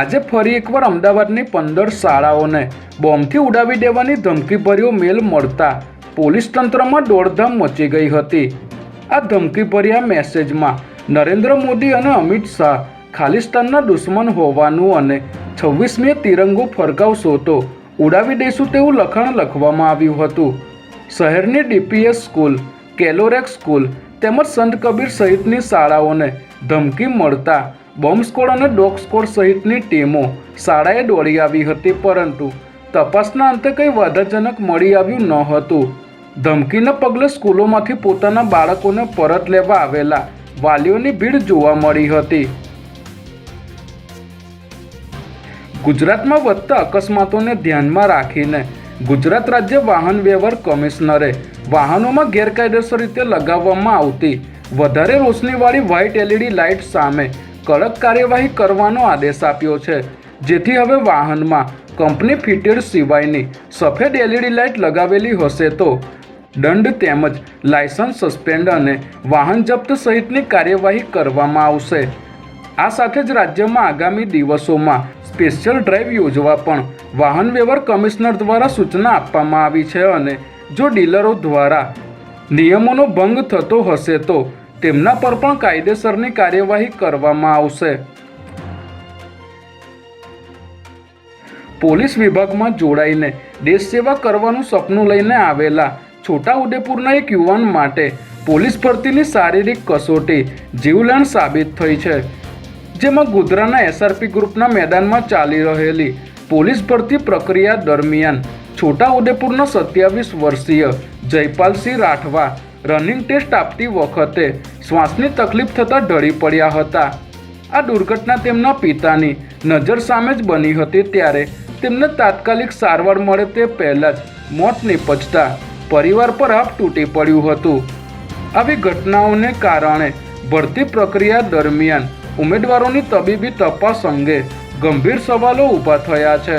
આજે ફરી એકવાર અમદાવાદની પંદર શાળાઓને બોમ્બથી ઉડાવી દેવાની ધમકીભર્યો મેલ મળતા પોલીસ તંત્રમાં દોડધામ મચી ગઈ હતી. આ ધમકીભર્યા મેસેજમાં નરેન્દ્ર મોદી અને અમિત શાહ ખાલિસ્તાનના દુશ્મન હોવાનું અને છવ્વીસમીએ તિરંગો ફરકાવશો તો ઉડાવી દઈશું તેવું લખાણ લખવામાં આવ્યું હતું. શહેરની ડીપીએસ સ્કૂલ, કેલોરેક સ્કૂલ તેમજ સંત કબીર સહિતની શાળાઓને ધમકી મળતા બોમ્બ સ્કોડ અને ડોગ સ્કોડ સહિતની ટીમો શાળાએ દોડી આવી હતી, પરંતુ તપાસના અંતે કંઈ વાધાજનક મળી આવ્યું ન હતું. ધમકીના પગલે સ્કૂલોમાંથી પોતાના બાળકોને પરત લેવા આવેલા વાલીઓની ભીડ જોવા મળી હતી. ગુજરાતમાં વધતા અકસ્માતોને ધ્યાનમાં રાખીને ગુજરાત રાજ્ય વાહન વ્યવહાર કમિશનરે વાહનોમાં ગેરકાયદેસર રીતે લગાવવામાં આવતી વધારે રોશનીવાળી વ્હાઇટ એલઈડી લાઇટ સામે કડક કાર્યવાહી કરવાનો આદેશ આપ્યો છે. જેથી હવે વાહનમાં કંપની ફિટેડ સિવાયની સફેદ એલઈડી લાઇટ લગાવેલી હશે તો દંડ તેમજ લાયસન્સ સસ્પેન્ડ અને વાહન જપ્ત સહિતની કાર્યવાહી કરવામાં આવશે. આ સાથે જ રાજ્યમાં આગામી દિવસોમાં સ્પેશિયલ ડ્રાઈવ યોજવા પણ વાહન વ્યવહાર કમિશનર દ્વારા સૂચના આપવામાં આવી છે અને જો ડીલરો દ્વારા નિયમોનો ભંગ થતો હશે તો તેમના પર પણ કાયદેસરની કાર્યવાહી કરવામાં આવશે. પોલીસ વિભાગમાં જોડાઈને દેશ સેવા કરવાનું સપનું લઈને આવેલા છોટાઉદેપુરના એક યુવાન માટે પોલીસ ભરતીની શારીરિક કસોટી જીવલેણ સાબિત થઈ છે. જેમાં ગોધરાના એસઆરપી ગ્રુપના મેદાનમાં ચાલી રહેલી પોલીસ ભરતી પ્રક્રિયા દરમિયાન છોટાઉદેપુરના સત્યાવીસ વર્ષીય જયપાલસિંહ રાઠવા રનિંગ ટેસ્ટ આપતી વખતે શ્વાસની તકલીફ થતાં ઢળી પડ્યા હતા. આ દુર્ઘટના તેમના પિતાની નજર સામે જ બની હતી ત્યારે તેમને તાત્કાલિક સારવાર મળે તે પહેલાં જ મોત નિપજતા પરિવાર પર આપ તૂટી પડ્યું હતું. આવી ઘટનાઓને કારણે ભરતી પ્રક્રિયા દરમિયાન ઉમેદવારોની તબીબી તપાસ અંગે ગંભીર સવાલો ઊભા થયા છે.